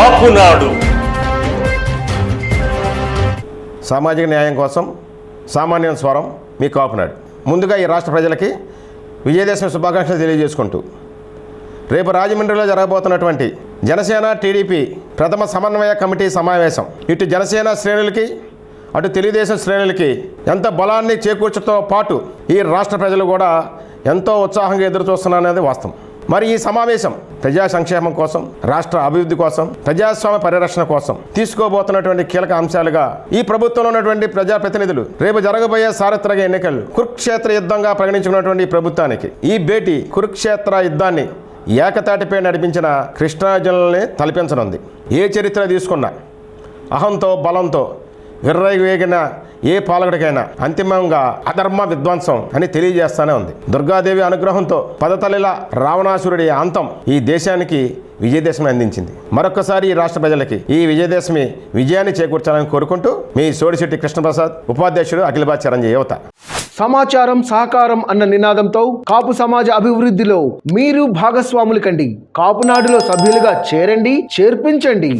కాపునాడు సామాజిక న్యాయం కోసం సామాన్య స్వరం మీ కాపునాడు ముందుగా ఈ రాష్ట్ర ప్రజలకి విజయదశమి శుభాకాంక్షలు తెలియజేసుకుంటూ రేపు రాజమండ్రిలో జరగబోతున్నటువంటి జనసేన టీడీపీ ప్రథమ సమన్వయ కమిటీ సమావేశం. ఇటు జనసేన శ్రేణులకి అటు తెలుగుదేశం శ్రేణులకి ఎంత బలాన్ని చేకూర్చడంతో పాటు ఈ రాష్ట్ర ప్రజలు కూడా ఎంతో ఉత్సాహంగా ఎదురు చూస్తున్నారనేది వాస్తవం. మరి ఈ సమావేశం ప్రజా సంక్షేమం కోసం రాష్ట్ర అభివృద్ధి కోసం ప్రజాస్వామ్య పరిరక్షణ కోసం తీసుకోబోతున్నటువంటి కీలక అంశాలుగా ఈ ప్రభుత్వంలో ఉన్నటువంటి ప్రజాప్రతినిధులు రేపు జరగబోయే సార్వత్రిక ఎన్నికలు కురుక్షేత్ర యుద్ధంగా ప్రకటించుకున్నటువంటి ప్రభుత్వానికి ఈ భేటీ కురుక్షేత్ర యుద్ధాన్ని ఏకతాటిపై నడిపించిన కృష్ణార్జునుల్ని తలపించనుంది. ఏ చరిత్ర తీసుకున్నా అహంతో బలంతో విర్రవేగిన ఏ పాలకుడికైనా అంతిమంగా అధర్మ విధ్వంసం అని తెలియజేస్తానే ఉంది. దుర్గాదేవి అనుగ్రహంతో పదతల్లిల రావణాసురుడి అంతం ఈ దేశానికి విజయదశమి అందించింది. మరొకసారి ఈ రాష్ట్ర ప్రజలకి ఈ విజయదశమి విజయాన్ని చేకూర్చాలని కోరుకుంటూ మీ సోడిశెట్టి కృష్ణప్రసాద్ ఉపాధ్యక్షుడు అఖిలబాద్ చిరంజీవి యువత. సమాచారం సహకారం అన్న నినాదంతో కాపు సమాజ అభివృద్ధిలో మీరు భాగస్వాములు కండి. కాపునాడులో సభ్యులుగా చేరండి చేర్పించండి.